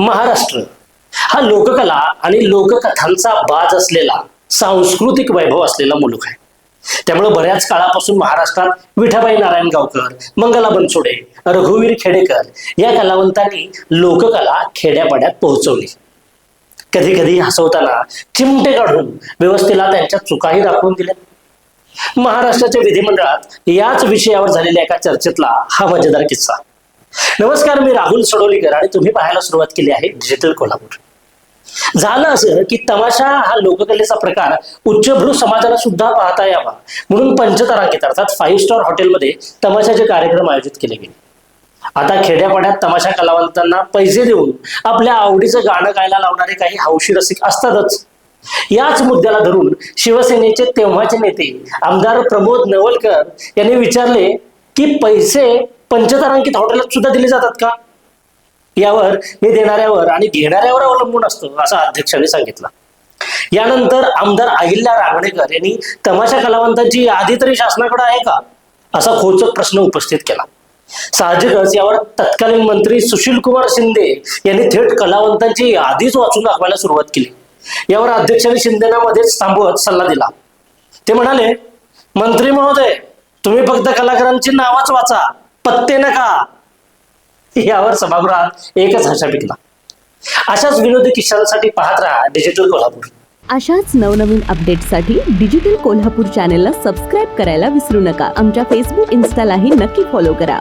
महाराष्ट्र. हा लोककला आणि लोककथांचा बाज असलेला सांस्कृतिक वैभव असलेला मुलुख आहे. त्यामुळे बऱ्याच काळापासून महाराष्ट्रात विठाबाई नारायण गावकर मंगला बनसोडे रघुवीर खेडेकर या कलावंतांनी लोककला खेड्यापाड्यात पोहोचवली. कधी कधी हसवताना चिमटे काढून व्यवस्थेला त्यांच्या चुकाही दाखवून दिल्या. महाराष्ट्राच्या विधिमंडळात याच विषयावर झालेल्या एका चर्चेतला हा मजेदार किस्सा. नमस्कार मी राहुल सडोलीकर आणि तुम्ही पाहायला सुरुवात केली आहे डिजिटल कोल्हापूर. झालं असं की तमाशा हा लोककलेचा प्रकार उच्चभ्रू समाजाला सुद्धा पाहता यावा म्हणून पंचतारांकित अर्थात फाईव्ह स्टार हॉटेलमध्ये तमाशाचे कार्यक्रम आयोजित केले गेले. आता खेड्यापाड्यात तमाशा कलावंतांना पैसे देऊन आपल्या आवडीचं गाणं गायला लावणारे काही हौशी रसिक असतातच. याच मुद्द्याला धरून शिवसेनेचे तेव्हाचे नेते आमदार प्रमोद नवलकर यांनी विचारले की पैसे पंचतारांकित हॉटेलात सुद्धा दिले जातात का? यावर हे देणाऱ्यावर आणि घेणाऱ्यावर अवलंबून असतं असं अध्यक्षांनी सांगितलं. यानंतर आमदार अहिल्या रांगणेकर यांनी तमाशा कलावंतांची यादी तरी शासनाकडे आहे का? असा खोचक प्रश्न उपस्थित केला. साहजिकच यावर तत्कालीन मंत्री सुशील कुमार शिंदे यांनी थेट कलावंतांची यादीच वाचून दाखवायला सुरुवात केली. यावर अध्यक्षांनी शिंदेना मध्येच थांबवत सल्ला दिला. ते म्हणाले मंत्री महोदय तुम्ही फक्त कलाकारांची नावच वाचा. पत्ते नका यावर सभागृहात एकच हशा पिकला अशाच विनोदी किस्सांसाठी पाहत राहा डिजिटल कोल्हापूर. अशाच नवनवीन अपडेटसाठी डिजिटल कोल्हापूर चॅनेलला सबस्क्राईब करायला विसरू नका. आमच्या फेसबुक इन्स्टालाही नक्की फॉलो करा.